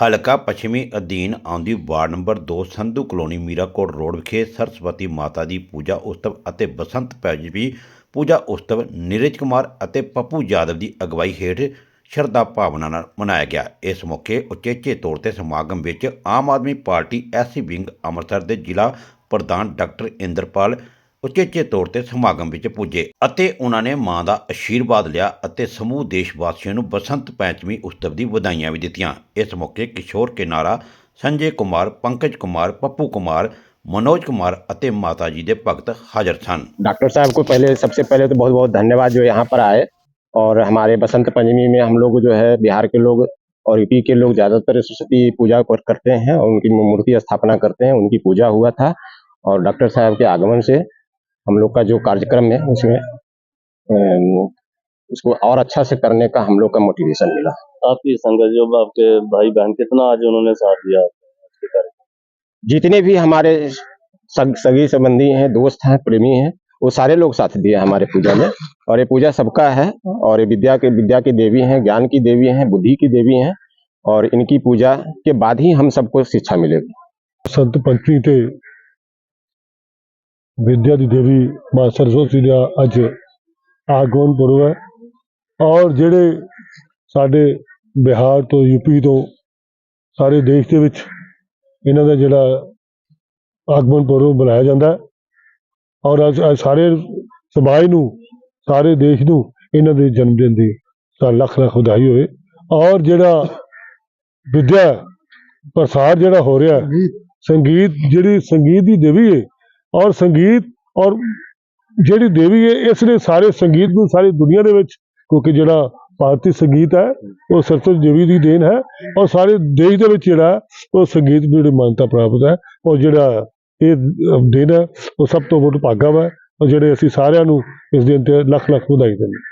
ਹਲਕਾ ਪੱਛਮੀ ਅਧੀਨ ਆਉਂਦੀ ward number 2 Sandhu colony Mirakot road ਵਿਖੇ ਸਰਸਵਤੀ ਮਾਤਾ ਦੀ ਪੂਜਾ ਉਤਸਵ ਅਤੇ ਬਸੰਤ ਪੰਚਮੀ ਪੂਜਾ ਉਤਸਵ ਨੀਰਜ ਕੁਮਾਰ ਅਤੇ ਪੱਪੂ ਯਾਦਵ ਦੀ ਅਗਵਾਈ ਹੇਠ ਸ਼ਰਧਾ ਭਾਵਨਾ ਨਾਲ ਮਨਾਇਆ ਗਿਆ। ਇਸ ਮੌਕੇ ਉਚੇਚੇ ਤੌਰ ਤੇ ਸਮਾਗਮ ਵਿੱਚ Aam Aadmi party SC wing Amritsar ਦੇ ਜ਼ਿਲ੍ਹਾ ਪ੍ਰਧਾਨ ਡਾਕਟਰ ਇੰਦਰਪਾਲ ਉਚੇਚੇ ਤੌਰ ਤੇ ਸਮਾਗਮ ਵਿੱਚ ਪੁੱਜੇ ਅਤੇ ਉਹਨਾਂ ਨੇ ਮਾਂ ਦਾ ਆਸ਼ੀਰਵਾਦ ਲਿਆ ਅਤੇ ਸਮੂਹ ਦੇਸ਼ ਵਾਸੀਆਂ ਨੂੰ ਬਸੰਤ ਪੰਚਮੀ ਉਤਸਵ ਦੀ ਵਧਾਈਆਂ ਵੀ ਦਿੱਤੀਆਂ ਇਸ ਮੌਕੇ ਕਿਸ਼ੋਰ ਕਿਨਾਰਾ ਸੰਜੇ ਕੁਮਾਰ ਪੰਕਜ ਕੁਮਾਰ ਪੱਪੂ ਕੁਮਾਰ मनोज कुमार ਅਤੇ ਮਾਤਾ ਜੀ ਦੇ ਭਗਤ ਹਾਜ਼ਰ ਸਨ डॉक्टर साहब को पहले सबसे पहले तो बहुत बहुत धन्यवाद जो यहाँ पर आए और हमारे बसंत पंचमी में हम लोग जो है बिहार के लोग और यूपी के लोग ज्यादातर सरस्वती पूजा कर- करते हैं और उनकी मूर्ति स्थापना करते हैं उनकी पूजा हुआ था और डॉक्टर साहब के आगमन से हम लोग का जो कार्यक्रम है उसमें उसको और अच्छा से करने का हम लोग का मोटिवेशन मिला। आपकी संगत जो आपके भाई बहन कितना आज उन्होंने साथ दिया जितने भी हमारे सग, सगी संबंधी हैं दोस्त हैं प्रेमी हैं वो सारे लोग साथ दिए हमारे पूजा में। और ये पूजा सबका है और ये विद्या के विद्या की देवी हैं ज्ञान की देवी हैं बुद्धि की देवी हैं और इनकी पूजा के बाद ही हम सबको शिक्षा मिलेगी। संत पंचमी से ਵਿਦਿਆ ਦੀ ਦੇਵੀ ਮਾਂ ਸਰਸਵਤੀ ਦਾ ਅੱਜ ਆਗਮਨ ਪੁਰਬ ਹੈ ਔਰ ਜਿਹੜੇ ਸਾਡੇ ਬਿਹਾਰ ਤੋਂ ਯੂਪੀ ਤੋਂ ਸਾਰੇ ਦੇਸ਼ ਦੇ ਵਿੱਚ ਇਹਨਾਂ ਦਾ ਜਿਹੜਾ ਆਗਮਨ ਪੁਰਬ ਮਨਾਇਆ ਜਾਂਦਾ ਔਰ ਅੱਜ ਸਾਰੇ ਸਮਾਜ ਨੂੰ ਸਾਰੇ ਦੇਸ਼ ਨੂੰ ਇਹਨਾਂ ਦੇ ਜਨਮ ਦਿਨ ਦੀ ਤਾਂ ਲੱਖ ਲੱਖ ਵਧਾਈ ਹੋਵੇ ਔਰ ਜਿਹੜਾ ਵਿਦਿਆ ਪ੍ਰਸਾਰ ਜਿਹੜਾ ਹੋ ਰਿਹਾ ਸੰਗੀਤ ਜਿਹੜੀ ਸੰਗੀਤ ਦੀ ਦੇਵੀ ਹੈ ਔਰ ਸੰਗੀਤ ਔਰ ਜਿਹੜੀ ਦੇਵੀ ਹੈ ਇਸ ਨੇ ਸਾਰੇ ਸੰਗੀਤ ਨੂੰ ਸਾਰੀ ਦੁਨੀਆ ਦੇ ਵਿੱਚ, ਕਿਉਂਕਿ ਜਿਹੜਾ ਭਾਰਤੀ ਸੰਗੀਤ ਹੈ, ਉਹ ਸਰਸਵਤੀ ਦੇਵੀ ਦੀ ਦੇਣ ਹੈ ਔਰ ਸਾਰੇ ਦੇਸ਼ ਦੇ ਵਿੱਚ ਜਿਹੜਾ ਉਹ ਸੰਗੀਤ ਨੂੰ ਜਿਹੜੀ ਮਾਨਤਾ ਪ੍ਰਾਪਤ ਹੈ ਔਰ ਜਿਹੜਾ ਇਹ ਦਿਨ ਹੈ, ਉਹ ਸਭ ਤੋਂ ਵੱਡਾ ਭਾਗਾ ਹੈ ਔਰ ਜਿਹੜੇ ਅਸੀਂ ਸਾਰਿਆਂ ਨੂੰ ਇਸ ਦਿਨ ਤੇ ਲੱਖ ਲੱਖ ਵਧਾਈ ਦਿੰਦੇ ਹਾਂ।